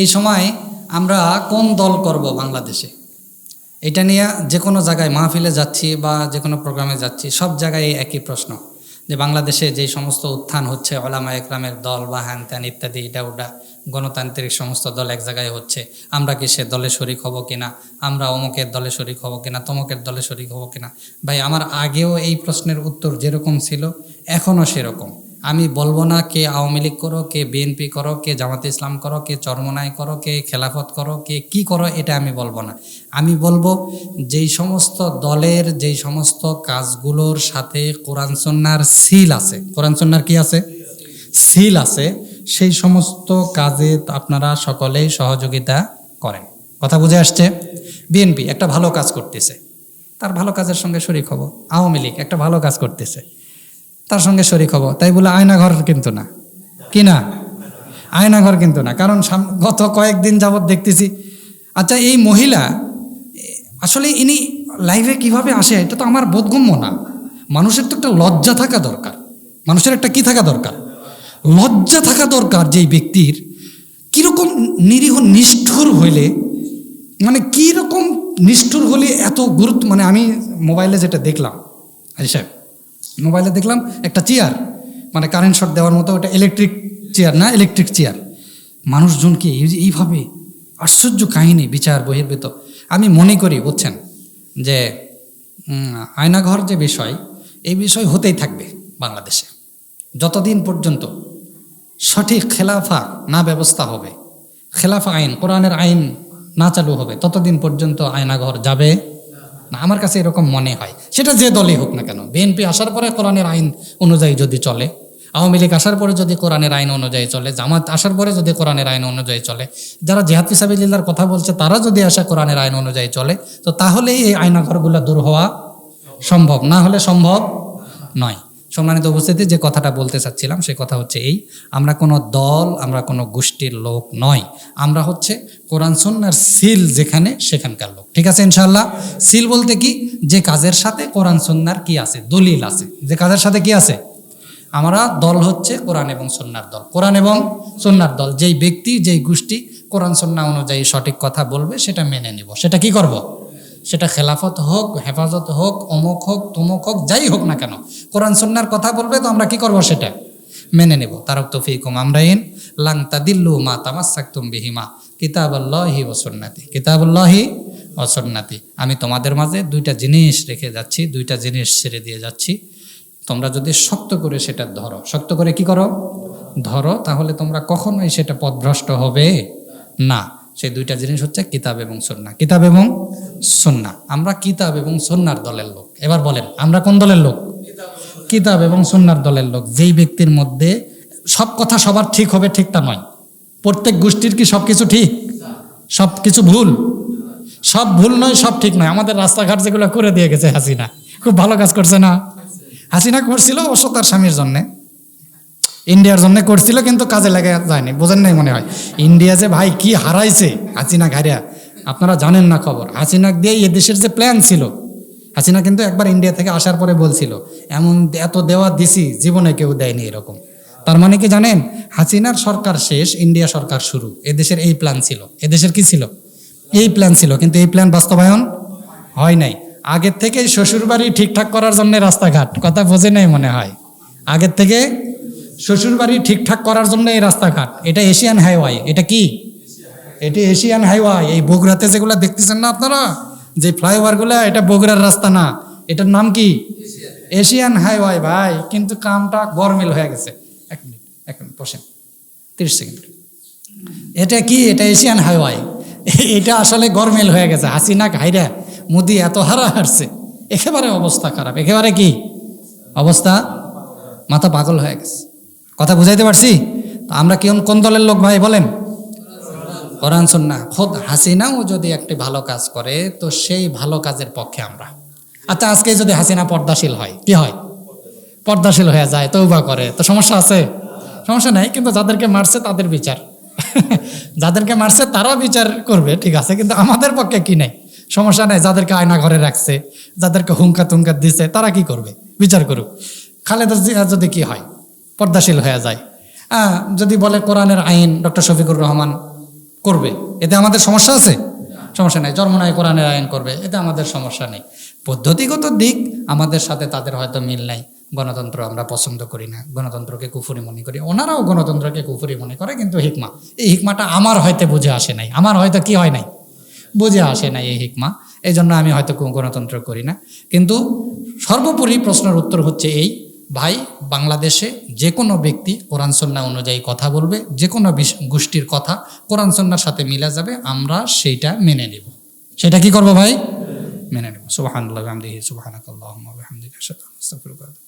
এই সময় আমরা কোন দল করব বাংলাদেশে? এটা নিয়ে যে কোনো জায়গায় মাহফিলে যাচ্ছি বা যে কোনো প্রোগ্রামে যাচ্ছি, সব জায়গায় একই প্রশ্ন। যে বাংলাদেশে যে সমস্ত উত্থান হচ্ছে, ওলামা একরামের দল বা হ্যান ত্যান ইত্যাদি এটা ওটা গণতান্ত্রিক সমস্ত দল এক জায়গায় হচ্ছে, আমরা কি সে দলে শরিক হব কিনা? আমরা অমুকের দলে শরিক হব কিনা? তমকের দলে শরিক হব কিনা? ভাই, আমার আগেও এই প্রশ্নের উত্তর যেরকম ছিল এখনও সেরকম। আমি বলব না কে আওয়ামী লীগ করো, কে বিএনপি করো, কে জামাতে ইসলাম করো, কে চরমনাই করো, কে খেলাফত করো, কে কি করো, এটা আমি বলব না। আমি বলব যেই সমস্ত দলের, যেই সমস্ত কাজগুলোর সাথে কোরআন সন্ন্যার সিল আছে, কোরআন সন্ন্যার কি আছে? সিল আছে, সেই সমস্ত কাজে আপনারা সকলেই সহযোগিতা করেন। কথা বুঝে আসছে? বিএনপি একটা ভালো কাজ করতেছে। তার ভালো কাজের সঙ্গে শরিক হব। আওয়ামী লীগ একটা ভালো কাজ করতেছে। তার সঙ্গে শরিক হব। তাই বলে আয়নাঘর কিন্তু না। কি না? আয়নাঘর কিন্তু না। কারণ গত কয়েকদিন যাবৎ দেখতেছি আচ্ছা এই মহিলা, আসলে ইনি লাইভে কীভাবে আসে, এটা তো আমার বোধগম্য না। মানুষের তো একটা লজ্জা থাকা দরকার। মানুষের একটা কি থাকা দরকার? লজ্জা থাকা দরকার যেই ব্যক্তির। কীরকম নিরীহ নিষ্ঠুর হইলে মানে কীরকম নিষ্ঠুর হলে এত গুরুত্ব মানে আমি মোবাইলে যেটা দেখলাম আরে সাহেব মোবাইলে দেখলাম একটা চেয়ার মানে কারেন্ট শট দেওয়ার মতো ওটা ইলেকট্রিক চেয়ার না ইলেকট্রিক চেয়ার মানুষজনকে এইভাবে আশ্চর্য কাহিনী, বিচার, বহির্ভূত। আমি মনে করি, বুঝছেন, যে আয়নাঘর যে বিষয়, এই বিষয় হতেই থাকবে বাংলাদেশে। যতদিন পর্যন্ত সঠিক খেলাফা না ব্যবস্থা হবে, খেলাফা আইন, কোরআনের আইন না চালু হবে, ততদিন পর্যন্ত আয়নাঘর যাবে না। আমার কাছে এরকম মনে হয়। সেটা যে দলই হোক না কেন, বিএনপি আসার পরে কোরআনের আইন অনুযায়ী যদি চলে, আওয়ামী লীগ আসার পরে যদি কোরআনের আইন অনুযায়ী চলে, জামাত আসার পরে যদি কোরআনের আইন অনুযায়ী চলে, যারা জেহাদ ফিসাবিল্লার কথা বলছে, তারা যদি আসা কোরআনের আইন অনুযায়ী চলে, তো তাহলেই এই আইনাঘরগুলো দূর হওয়া সম্ভব। না হলে সম্ভব নয়। সম্মানিত উপস্থিতি, যে কথাটা বলতে চাচ্ছিলাম, সে কথা হচ্ছে এই, আমরা কোনো দল, আমরা কোনো গোষ্ঠীর লোক নয় আমরা হচ্ছে কোরআন সন্ন্যার সিল যেখানে, সেখানকার লোক। ঠিক আছে ইনশাল্লাহ সিল বলতে কি? যে কাজের সাথে কোরআন সন্ন্যার কি আছে? দলিল আছে। যে কাজের সাথে কি আছে? আমরা দল হচ্ছে কোরআন এবং সন্ন্যার দল। কোরআন এবং সন্ন্যার দল। যেই ব্যক্তি, যেই গোষ্ঠী কোরআন সন্না অনুযায়ী সঠিক কথা বলবে, সেটা মেনে নিব। সেটা কি করব। সেটা খেলাফত হোক, হেফাজত হোক, অমুক হোক, তমুক হোক, যাই হোক না কেন। কোরআন সন্ন্যার কথা বলবে তো আমরা কি করব সেটা? মেনে নেব। তারক তফিকুম আমরাইন। লাং তাদিল্লু মা তামাসাক্তুম বিহিমা। কিতাবাল্লাহি ও সুন্নাতি। কিতাবুল্লাহি ও সুন্নাতি। আমি তোমাদের মাঝে দুইটা জিনিস রেখে যাচ্ছি, দুইটা জিনিস ছেড়ে দিয়ে যাচ্ছি। তোমরা যদি শক্ত করে সেটা ধরো। শক্ত করে কি করো? ধরো, তাহলে তোমরা কখনোই সেটা পথভ্রষ্ট হবে না। সেই দুইটা জিনিস হচ্ছে কিতাব এবং সন্না কিতাব এবং সন্না আমরা কিতাব এবং সন্ন্যার দলের লোক। এবার বলেন, আমরা কোন দলের লোক? কিতাব এবং সন্ন্যার দলের লোক। যেই ব্যক্তির মধ্যে সব কথা সবার ঠিক হবে ঠিক তা নয়। প্রত্যেক গোষ্ঠীর কি সব কিছু ঠিক? সব কিছু ভুল? সব ভুল নয়, সব ঠিক নয়। আমাদের রাস্তাঘাট যেগুলো করে দিয়ে গেছে হাসিনা। খুব ভালো কাজ করছে না? হাসিনা করছিল অবশ্য তার স্বামীর জন্যে। ইন্ডিয়ার জন্য করছিল, কিন্তু কাজে লেগে যায়নি। বোঝেন নাই মনে হয়। ইন্ডিয়া যে ভাই কি হারাইছে হাসিনা ঘাড়িয়া আপনারা জানেন না খবর। হাসিনা দিয়ে এ দেশের যে প্ল্যান ছিল, হাসিনা কিন্তু একবার ইন্ডিয়া থেকে আসার পরে বলছিল, এমন এত দেওয়া দিছি, জীবনে কেউ দেয়নি এরকম। তার মানে কি জানেন? হাসিনার সরকার শেষ ইন্ডিয়া সরকার শুরু। এদেশের এই প্ল্যান ছিল। এদেশের কি ছিল? এই প্ল্যান ছিল, কিন্তু এই প্ল্যান বাস্তবায়ন হয় নাই। আগের থেকে শ্বশুরবাড়ি ঠিকঠাক করার জন্য রাস্তাঘাট, কথা বোঝে নাই মনে হয়। আগের থেকে শ্বশুরবাড়ি ঠিকঠাক করার জন্য এই রাস্তাঘাট, এটা এশিয়ান হাইওয়ে এটা কি? এটি এশিয়ান হাইওয়ে, এই বগুড়াতে যেগুলো দেখতেছেন না আপনারা? যে ফ্লাইওভারগুলো, এটা বগুড়ার রাস্তা না। এটার নাম কি? এশিয়ান হাইওয়ে ভাই, কিন্তু কামটা গরমিল হয়ে গেছে। এক মিনিট এক মিনিট, বসেন। তিরিশ সেকেন্ড। এটা কি? এটা এশিয়ান হাইওয়ে। এটা আসলে গরমেল হয়ে গেছে। হাসি হাসিনা হাইরা মোদি এত হারা হারছে। একেবারে অবস্থা খারাপ। একেবারে কি? অবস্থা? মাথা পাগল হয়ে গেছে। কথা বুঝাইতে পারছি? তো আমরা কি কোন দলের লোক ভাই, বলেন। কোরআন সন্না খোদ হাসিনাও যদি একটি ভালো কাজ করে, তো সেই ভালো কাজের পক্ষে আমরা। আচ্ছা আজকে যদি হাসিনা পর্দাশীল হয়, কি হয়? পর্দাশীল হয়ে যায় তৌবা করে। তো সমস্যা আছে? সমস্যা নাই, কিন্তু যাদেরকে মারছে তাদের বিচার। যাদেরকে মারছে তারা বিচার করবে, ঠিক আছে, কিন্তু আমাদের পক্ষে কি নেই? সমস্যা নেই, যাদেরকে আয়না ঘরে রাখছে, যাদেরকে হুঙ্কা তুঙ্কা দিছে, তারা কি করবে? বিচার করুক। খালেদা জিয়া যদি কি হয়? পর্দাশীল হয়ে যায়। যদি বলে কোরআনের আইন, ডক্টর শফিকুর রহমান করবে। এতে আমাদের সমস্যা আছে? সমস্যা নেই। জন্মনায় কোরআনের আইন করবে। এতে আমাদের সমস্যা নেই। পদ্ধতিগত দিক আমাদের সাথে তাদের হয়তো মিল নাই। গণতন্ত্র আমরা পছন্দ করি না। গণতন্ত্রকে কুফুরি মনে করি। ওনারাও গণতন্ত্রকে কুফুরি মনে করে, কিন্তু হিকমা। এই হিকমাটা আমার হয়তো বুঝে আসে নাই। আমার হয়তো কি হয় নাই? বুঝে আসে নাই এই হিকমা। এই জন্য আমি হয়তো গণতন্ত্র করি না। কিন্তু সর্বোপরি প্রশ্নের উত্তর হচ্ছে এই ভাই, বাংলাদেশে যে কোনো ব্যক্তি কোরআন সন্না অনুযায়ী কথা বলবে যে কোনো গোষ্ঠীর কথা কোরআন সন্ন্যার সাথে মিলা যাবে, আমরা সেইটা মেনে নেব। সেটা কি করব ভাই? মেনে নেব। সুবাহ আল্লাহ